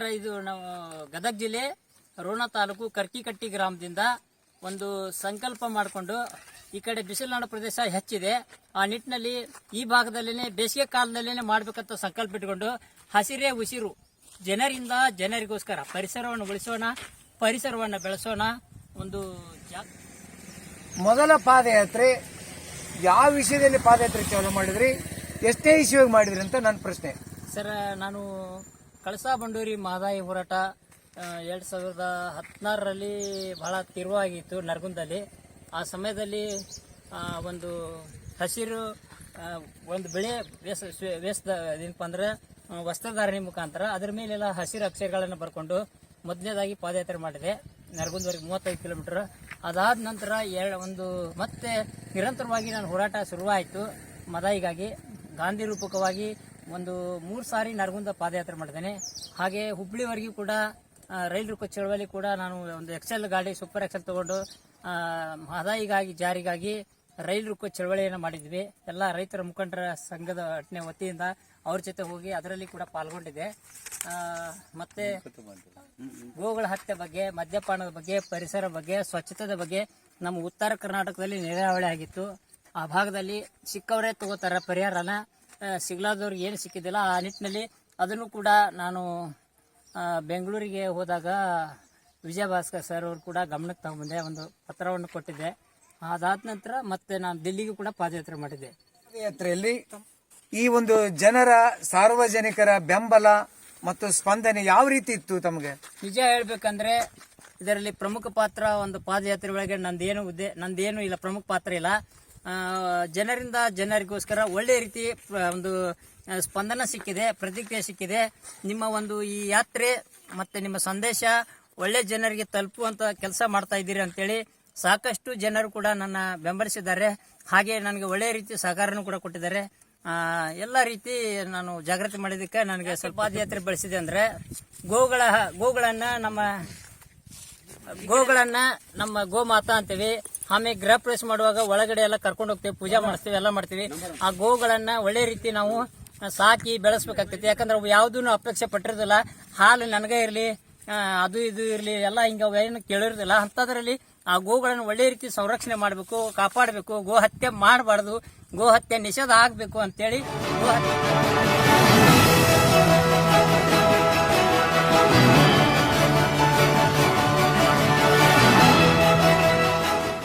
Sir ಇದು ನಾವು ಗದಗ ಜಿಲ್ಲೆ ರೋಣ ತಾಲೂಕು ಕರ್ಕಿಕಟ್ಟಿ ಗ್ರಾಮದಿಂದ ಒಂದು ಸಂಕಲ್ಪ ಮಾಡಿಕೊಂಡು ಈ ಕಡೆ ಬಿಸಿಲನಾಡು ಪ್ರದೇಶ ಹೆಚ್ಚಿದೆ. ಆ ನಿಟ್ಟಿನಲ್ಲಿ ಈ ಭಾಗದಲ್ಲೇ ಬೇಸಿಗೆ ಕಾಲದಲ್ಲೇನೆ ಮಾಡಬೇಕಂತ ಸಂಕಲ್ಪ ಇಟ್ಕೊಂಡು ಹಸಿರೇ ಉಸಿರು ಜನರಿಂದ ಜನರಿಗೋಸ್ಕರ ಪರಿಸರವನ್ನು ಉಳಿಸೋಣ ಪರಿಸರವನ್ನು ಬೆಳೆಸೋಣ ಒಂದು ಜಾ ಮೊದಲ ಪಾದಯಾತ್ರೆ ಯಾವ ವಿಷಯದಲ್ಲಿ ಪಾದಯಾತ್ರೆ ಚಾಲೂ ಮಾಡಿದ್ರಿ ಎಷ್ಟೇ ಇಶ್ಯೂಗೆ ಮಾಡಿದ್ರಿ ಅಂತ ನನ್ನ ಪ್ರಶ್ನೆ. ಸರ್ ನಾನು ಕಳಸಾ ಬಂಡೂರಿ ಮಹದಾಯಿ ಹೋರಾಟ ಎರಡು ಸಾವಿರದ ಹದಿನಾರರಲ್ಲಿ ಬಹಳ ತಿರುವಾಗಿತ್ತು ನರಗುಂದಲ್ಲಿ. ಆ ಸಮಯದಲ್ಲಿ ಒಂದು ಹಸಿರು ಒಂದು ಬೆಳೆ ವೇಸ ವೇಸದ ಏನಪ್ಪ ಅಂದ್ರೆ ವಸ್ತ್ರಧಾರಣೆ ಮುಖಾಂತರ ಅದರ ಮೇಲೆಲ್ಲ ಹಸಿರು ಅಕ್ಷರಗಳನ್ನು ಬರ್ಕೊಂಡು ಮೊದಲನೇದಾಗಿ ಪಾದಯಾತ್ರೆ ಮಾಡಿದೆ. ನರಗುಂದವರೆಗೆ ಮೂವತ್ತೈದು ಕಿಲೋಮೀಟರ್. ಅದಾದ ನಂತರ ಎರಡು, ಒಂದು ಮತ್ತೆ ನಿರಂತರವಾಗಿ ನಾನು ಹೋರಾಟ ಶುರುವಾಯಿತು ಮದಾಯಿಗಾಗಿ, ಗಾಂಧಿ ರೂಪಕವಾಗಿ ಒಂದು ಮೂರು ಸಾರಿ ನರಗುಂದ ಪಾದಯಾತ್ರೆ ಮಾಡಿದ್ದೇನೆ. ಹಾಗೆ ಹುಬ್ಳಿವರೆಗೂ ಕೂಡ ರೈಲು ಚಳವಳಿ ಕೂಡ ನಾನು ಒಂದು ಎಕ್ಸೆಲ್ ಗಾಡಿ ಸೂಪರ್ ಎಕ್ಸೆಲ್ ತಗೊಂಡು ಮಹದಾಯಿಗಾಗಿ ಜಾರಿಗಾಗಿ ರೈಲು ರೂಪ ಚಳವಳಿಯನ್ನು ಮಾಡಿದ್ವಿ. ಎಲ್ಲ ರೈತರ ಮುಖಂಡರ ಸಂಘದ ಅಟನೆ ವತಿಯಿಂದ ಅವ್ರ ಜೊತೆ ಹೋಗಿ ಅದರಲ್ಲಿ ಕೂಡ ಪಾಲ್ಗೊಂಡಿದೆ ಮತ್ತೆ ಗೋಗಳ ಹತ್ಯೆ ಬಗ್ಗೆ, ಮದ್ಯಪಾನದ ಬಗ್ಗೆ, ಪರಿಸರ ಬಗ್ಗೆ, ಸ್ವಚ್ಛತೆದ ಬಗ್ಗೆ ನಮ್ಮ ಉತ್ತರ ಕರ್ನಾಟಕದಲ್ಲಿ ನೆರೆಹಾವಳಿ ಆಗಿತ್ತು. ಆ ಭಾಗದಲ್ಲಿ ಸಿಕ್ಕವರೇ ತಗೋತಾರೆ ಪರಿಹಾರನ. ಸಿಗ್ಲಾದವ್ರಿಗೆ ಏನು ಸಿಕ್ಕಿದ್ದಿಲ್ಲ. ಆ ನಿಟ್ಟಿನಲ್ಲಿ ಅದನ್ನು ಕೂಡ ನಾನು ಬೆಂಗಳೂರಿಗೆ ಹೋದಾಗ ವಿಜಯ ಭಾಸ್ಕರ್ ಸರ್ ಅವರು ಕೂಡ ಗಮನಕ್ಕೆ ತಗೊಂಬಂದೆ ಒಂದು ಪತ್ರವನ್ನು ಕೊಟ್ಟಿದ್ದೆ. ಅದಾದ ನಂತರ ಮತ್ತೆ ನಾನು ದಿಲ್ಲಿಗೂ ಕೂಡ ಪಾದಯಾತ್ರೆ ಮಾಡಿದ್ದೆ. ಪಾದಯಾತ್ರೆಯಲ್ಲಿ ಈ ಒಂದು ಜನರ ಸಾರ್ವಜನಿಕರ ಬೆಂಬಲ ಮತ್ತು ಸ್ಪಂದನೆ ಯಾವ ರೀತಿ ಇತ್ತು ತಮಗೆ? ನಿಜ ಹೇಳ್ಬೇಕಂದ್ರೆ ಇದರಲ್ಲಿ ಪ್ರಮುಖ ಪಾತ್ರ ಒಂದು ಪಾದಯಾತ್ರೆ ಒಳಗೆ ನಂದೇನು ಉದ್ದೇ ನಂದೇನು ಇಲ್ಲ ಪ್ರಮುಖ ಪಾತ್ರ ಇಲ್ಲ. ಜನರಿಂದ ಜನರಿಗೋಸ್ಕರ ಒಳ್ಳೆ ರೀತಿ ಒಂದು ಸ್ಪಂದನ ಸಿಕ್ಕಿದೆ, ಪ್ರತಿಕ್ರಿಯೆ ಸಿಕ್ಕಿದೆ. ನಿಮ್ಮ ಒಂದು ಈ ಯಾತ್ರೆ ಮತ್ತೆ ನಿಮ್ಮ ಸಂದೇಶ ಒಳ್ಳೆ ಜನರಿಗೆ ತಲುಪುವಂತ ಕೆಲಸ ಮಾಡ್ತಾ ಇದ್ದೀರಿ ಅಂತೇಳಿ ಸಾಕಷ್ಟು ಜನರು ಕೂಡ ನನ್ನ ಬೆಂಬಲಿಸಿದ್ದಾರೆ. ಹಾಗೆ ನನಗೆ ಒಳ್ಳೆ ರೀತಿ ಸಹಕಾರನೂ ಕೂಡ ಕೊಟ್ಟಿದ್ದಾರೆ. ಎಲ್ಲ ರೀತಿ ನಾನು ಜಾಗೃತಿ ಮಾಡಿದ್ದಕ್ಕೆ ನನಗೆ ಸ್ವಲ್ಪ ಪಾದಯಾತ್ರೆ ಬೆಳೆಸಿದೆ ಅಂದ್ರೆ ಗೋಗಳ, ಗೋಗಳನ್ನ ನಮ್ಮ ಗೋಗಳನ್ನ ನಮ್ಮ ಗೋಮಾತಾ ಅಂತೀವಿ ಆಮೇಲೆ ಗೃಹ ಪ್ರವೇಶ ಮಾಡುವಾಗ ಒಳಗಡೆ ಎಲ್ಲ ಕರ್ಕೊಂಡು ಹೋಗ್ತೇವೆ, ಪೂಜೆ ಮಾಡಿಸ್ತೀವಿ, ಎಲ್ಲ ಮಾಡ್ತೀವಿ. ಆ ಗೋಗಳನ್ನ ಒಳ್ಳೆ ರೀತಿ ನಾವು ಸಾಕಿ ಬೆಳೆಸ್ಬೇಕಾಗ್ತೈತಿ. ಯಾಕಂದ್ರೆ ಅವು ಯಾವುದೂ ಅಪೇಕ್ಷೆ ಪಟ್ಟಿರೋದಿಲ್ಲ. ಹಾಲು ನನಗೆ ಇರಲಿ ಅದು ಇದು ಇರಲಿ, ಎಲ್ಲ ಹಿಂಗ ಏನು ಕೇಳಿರೋದಿಲ್ಲ. ಅಂಥದ್ರಲ್ಲಿ ಆ ಗೋಗಳನ್ನು ಒಳ್ಳೆ ರೀತಿ ಸಂರಕ್ಷಣೆ ಮಾಡಬೇಕು, ಕಾಪಾಡಬೇಕು ಗೋ ಹತ್ಯೆ ಮಾಡಬಾರ್ದು ಗೋ ಹತ್ಯೆ ನಿಷೇಧ ಆಗಬೇಕು ಅಂತೇಳಿ ಗೋ ಹತ್ಯೆ